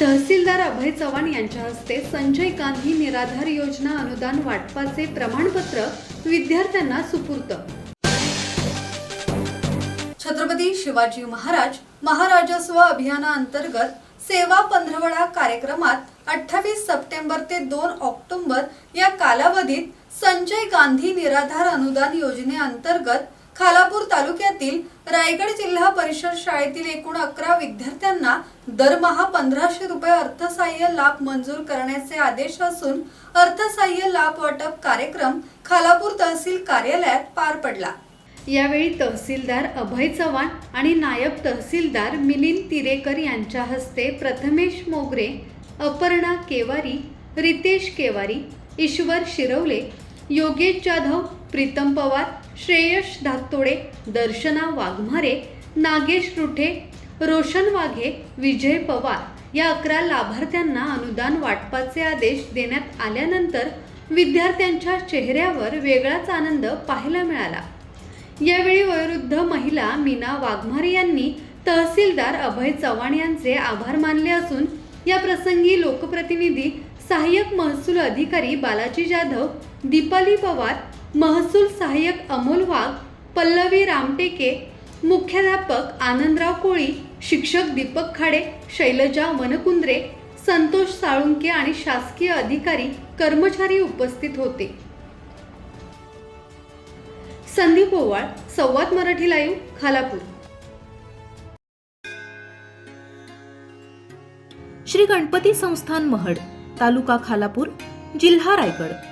तहसीलदार अभय चव्हाण यांच्या हस्ते संजय गांधी निराधार योजना अनुदान वाटपाचे प्रमाणपत्र विद्यार्थ्यांना सुपूर्त छत्रपती शिवाजी महाराज महाराजस्व अभियानाअंतर्गत सेवा पंधरवडा कार्यक्रमात अठ्ठावीस सप्टेंबर ते दोन ऑक्टोबर या कालावधीत संजय गांधी निराधार अनुदान योजनेअंतर्गत खालापूर तालुक्यातील रायगड जिल्हा परिषद शाळेतील एकूण अकरा विद्यार्थ्यांना दरमहा पंधराशे रुपये अर्थसहाय्य लाभ मंजूर करण्याचे आदेश असून अर्थसहाय्य लाभ वाटप कार्यक्रम खालापूर तहसील कार्यालयात पार पडला. यावेळी तहसीलदार अभय चव्हाण आणि नायब तहसीलदार मिलिंद तिरेकर यांच्या हस्ते प्रथमेश मोगरे अपर्णा केवारी रितेश केवारी ईश्वर शिरवले योगेश जाधव प्रीतम पवार श्रेयश धाकतोडे दर्शना वाघमारे नागेश रुठे रोशन वाघे विजय पवार या अकरा लाभार्थ्यांना अनुदान वाटपाचे आदेश देण्यात आल्यानंतर विद्यार्थ्यांच्या चेहऱ्यावर वेगळाच आनंद पाहायला मिळाला. यावेळी वयोवृद्ध महिला मीना वाघमारे यांनी तहसीलदार अभय चव्हाण यांचे आभार मानले असून या प्रसंगी लोकप्रतिनिधी सहाय्यक महसूल अधिकारी बालाजी जाधव दीपाली पवार महसूल सहाय्यक अमोल वाघ पल्लवी रामटेके मुख्याध्यापक आनंदराव कोळी शिक्षक दीपक खाडे शैलजा वनकुंद्रे संतोष साळुंके आणि शासकीय अधिकारी कर्मचारी उपस्थित होते. संदीप ओवाळ संवाद मराठी लाईव्ह खालापूर. श्री गणपती संस्थान महड तालुका खालापूर जिल्हा रायगड.